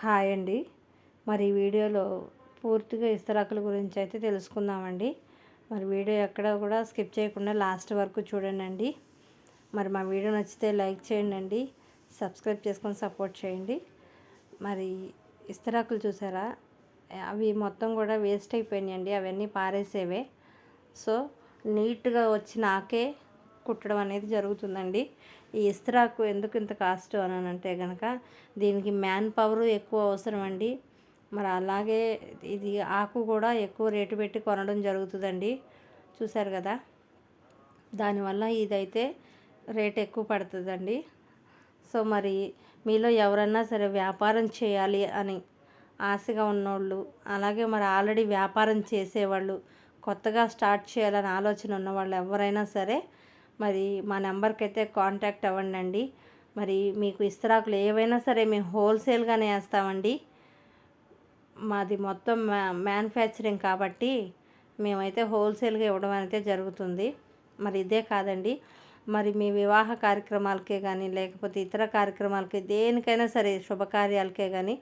Hi అండి. మరి వీడియోలో పూర్తిగా ఇస్తరాకుల గురించి అయితే తెలుసుకుందామండి. మరి వీడియో ఎక్కడ కూడా స్కిప్ చేయకుండా లాస్ట్ వరకు చూడండి మరి మా వీడియో నచ్చితే లైక్ చేయండి సబ్స్క్రైబ్ చేసుకొని సపోర్ట్ చేయండి. మరి ఇస్తరాకులు చూసారా? అవి మొత్తం కూడా వేస్ట్ అయిపోయినాయండి అవన్నీ పారేసేవే. సో నీట్గా వచ్చి నాకే కుట్టడం అనేది జరుగుతుందండి. ఈ ఇస్త్రాకు ఎందుకు ఇంత కాస్ట్ అని అంటే కనుక దీనికి మ్యాన్ పవర్ ఎక్కువ అవసరం అండి మరి అలాగే ఇది ఆకు కూడా ఎక్కువ రేటు పెట్టి కొనడం జరుగుతుందండి. చూశారు కదా? దానివల్ల ఇదైతే రేట్ ఎక్కువ పడుతుందండి. సో మరి మీలో ఎవరన్నా సరే వ్యాపారం చేయాలి అని ఆశగా ఉన్నోళ్ళు అలాగే మరి ఆల్రెడీ వ్యాపారం చేసేవాళ్ళు కొత్తగా స్టార్ట్ చేయాలని ఆలోచన ఉన్న వాళ్ళు ఎవరైనా సరే మరి మా నెంబర్కి అయితే కాంటాక్ట్ అవ్వండి మరి మీకు ఇస్తరాకులు ఏవైనా సరే మేము హోల్సేల్గానే వేస్తామండి. మాది మొత్తం మ్యానుఫ్యాక్చరింగ్ కాబట్టి మేమైతే హోల్సేల్గా ఇవ్వడం అయితే జరుగుతుంది. మరి ఇదే కాదండి. మరి మీ వివాహ కార్యక్రమాలకే కానీ లేకపోతే ఇతర కార్యక్రమాలకి దేనికైనా సరే శుభకార్యాలకే కానీ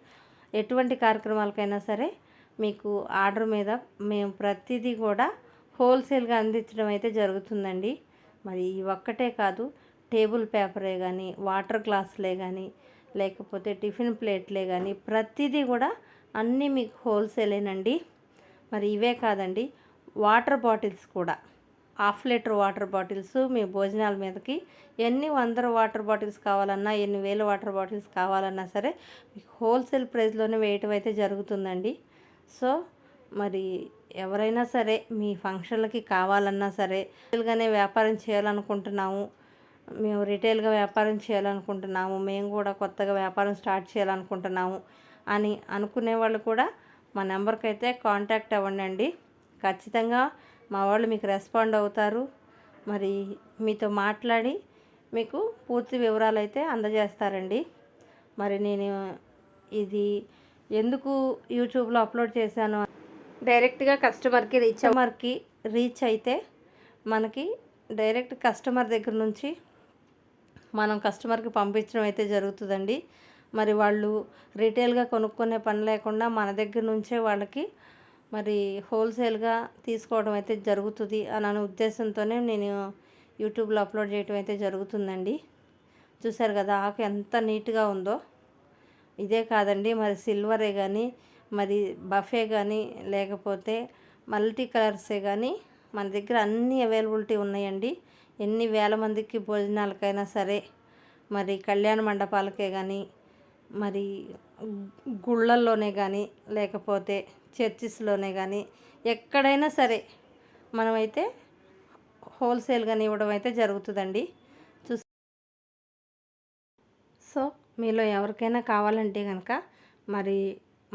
ఎటువంటి కార్యక్రమాలకైనా సరే మీకు ఆర్డర్ మీద మేము ప్రతిదీ కూడా హోల్సేల్గా అందించడం అయితే జరుగుతుందండి. మరి ఒక్కటే కాదు టేబుల్ పేపరే కానీ వాటర్ గ్లాసులే కానీ లేకపోతే టిఫిన్ ప్లేట్లే కానీ ప్రతిదీ కూడా అన్నీ మీకు హోల్సేలేనండి. మరి ఇవే కాదండి వాటర్ బాటిల్స్ కూడా. హాఫ్ లీటర్ వాటర్ బాటిల్స్ మీ భోజనాల మీదకి ఎన్ని వందల వాటర్ బాటిల్స్ కావాలన్నా ఎన్ని వేల వాటర్ బాటిల్స్ కావాలన్నా సరే మీకు హోల్సేల్ ప్రైస్లోనే వేయటం అయితే జరుగుతుందండి. సో మరి ఎవరైనా సరే మీ ఫంక్షన్లకి కావాలన్నా సరే రిటైల్గానే వ్యాపారం చేయాలనుకుంటున్నాము. మేము రిటైల్గా వ్యాపారం చేయాలనుకుంటున్నాము. మేము కూడా కొత్తగా వ్యాపారం స్టార్ట్ చేయాలనుకుంటున్నాము అని అనుకునే వాళ్ళు కూడా మా నెంబర్కి అయితే కాంటాక్ట్ అవ్వండి ఖచ్చితంగా మా వాళ్ళు మీకు రెస్పాండ్ అవుతారు. మరి మీతో మాట్లాడి మీకు పూర్తి వివరాలు అయితే అందజేస్తారండి. మరి నేను ఇది ఎందుకు యూట్యూబ్లో అప్లోడ్ చేశాను డైరెక్ట్గా కస్టమర్కి రీచ్ కస్టమర్కి రీచ్ అయితే మనకి డైరెక్ట్ కస్టమర్ దగ్గర నుంచి మనం కస్టమర్కి పంపించడం అయితే జరుగుతుందండి. మరి వాళ్ళు రీటైల్గా కొనుక్కునే పని లేకుండా మన దగ్గర నుంచే వాళ్ళకి మరి హోల్సేల్గా తీసుకోవడం అయితే జరుగుతుంది అని అనే ఉద్దేశంతోనే నేను యూట్యూబ్లో అప్లోడ్ చేయడం అయితే జరుగుతుందండి. చూసారు కదా ఆకు ఎంత నీట్గా ఉందో. ఇదే కాదండి మరి సిల్వరే కానీ మరి బఫే కానీ లేకపోతే మల్టీ కలర్సే కానీ మన దగ్గర అన్ని అవైలబిలిటీ ఉన్నాయండి. ఎన్ని వేల మందికి భోజనాలకైనా సరే మరి కళ్యాణ మండపాలకే కానీ మరి గుళ్ళల్లోనే కానీ లేకపోతే చర్చిస్లోనే కానీ ఎక్కడైనా సరే మనమైతే హోల్సేల్గా ఇవ్వడం అయితే జరుగుతుందండి. చూ సో మీలో ఎవరికైనా కావాలంటే కనుక మరి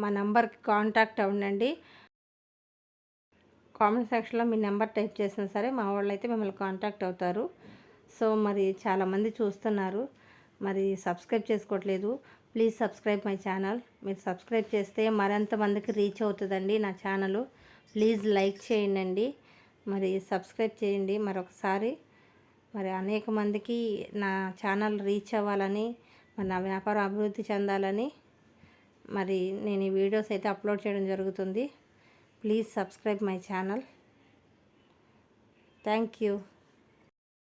మా నెంబర్కి కాంటాక్ట్ అవ్వండి కామెంట్ సెక్షన్లో మీ నెంబర్ టైప్ చేసినా సరే మా వాళ్ళు అయితే మిమ్మల్ని కాంటాక్ట్ అవుతారు. సో మరి చాలామంది చూస్తున్నారు. మరి సబ్స్క్రైబ్ చేసుకోవట్లేదు. Please subscribe my channel. మీరు సబ్స్క్రైబ్ చేస్తే మరింత మందికి రీచ్ అవుతుందండి నా ఛానల్. ప్లీజ్ లైక్ చేయండి మరి సబ్స్క్రైబ్ చేయండి. మరొకసారి మరి అనేక మందికి నా ఛానల్ రీచ్ అవ్వాలని మరి నా వ్యాపారం అభివృద్ధి చెందాలని మరి నేను ఈ వీడియోస్ అయితే అప్లోడ్ చేయడం జరుగుతుంది. Please subscribe my channel. Thank you.